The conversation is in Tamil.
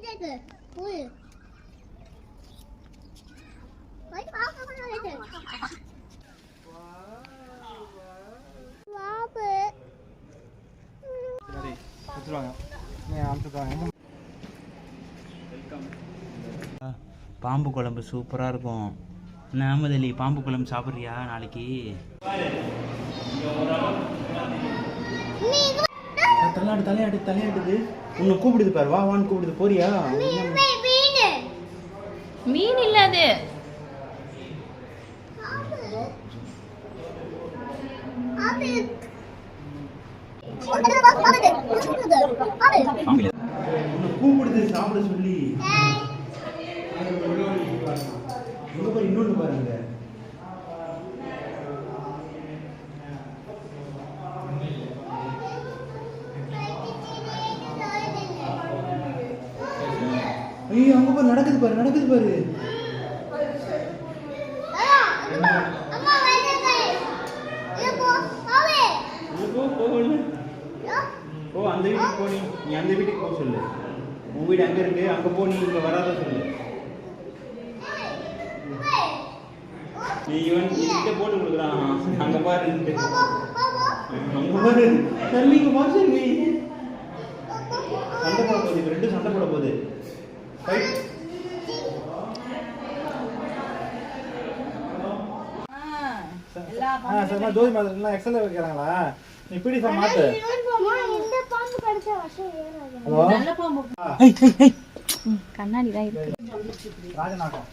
这个不是。喂，好，好，好，来这。老板。 சரி கொடுத்துருவாங்க நீங்கள் அனுப்பிச்சுட்றாங்க பாம்பு குழம்பு சூப்பராக இருக்கும் நாமதலி பாம்பு குழம்பு சாப்பிட்றியா நாளைக்கு தலையாடு தலையாடு தலையாடுது உன்னை கூப்பிடுது பாரு வா வான்னு கூப்பிடுது. போறியா? மீன் இல்ல அது. உன்னை கூப்பிடுது சாப்பிட சொல்லி. இன்னொன்று பாருங்க ஐயோ அங்க பாரு நடக்குது பாரு நடக்குது பாரு. போ ஓ அந்த வீட்டுக்கு போ நீ. அந்த வீட்டுக்கு போக சொல்லு. உன் வீடு அங்க இருக்கு அங்க போ நீ இங்க வராத சொல்லு. நீ இவன் கிட்ட போட்டு கொடுக்குறான். அங்க பாரு. அங்க பாரு. தள்ளி இங்க பாரு நீ சண்டை போட போகுது ரெண்டும் சண்டை போட போகுது. ஜோதி மாதிரி எக்ஸல் வைக்கிறாங்களா? நீ பிடி சார் மாட்டு. இந்த பாம்பு கடிச்ச வருஷம் ஏறாது ஹலோ நல்ல பாம்பு கண்ணாடி தான் இருக்கு ராஜநாகம்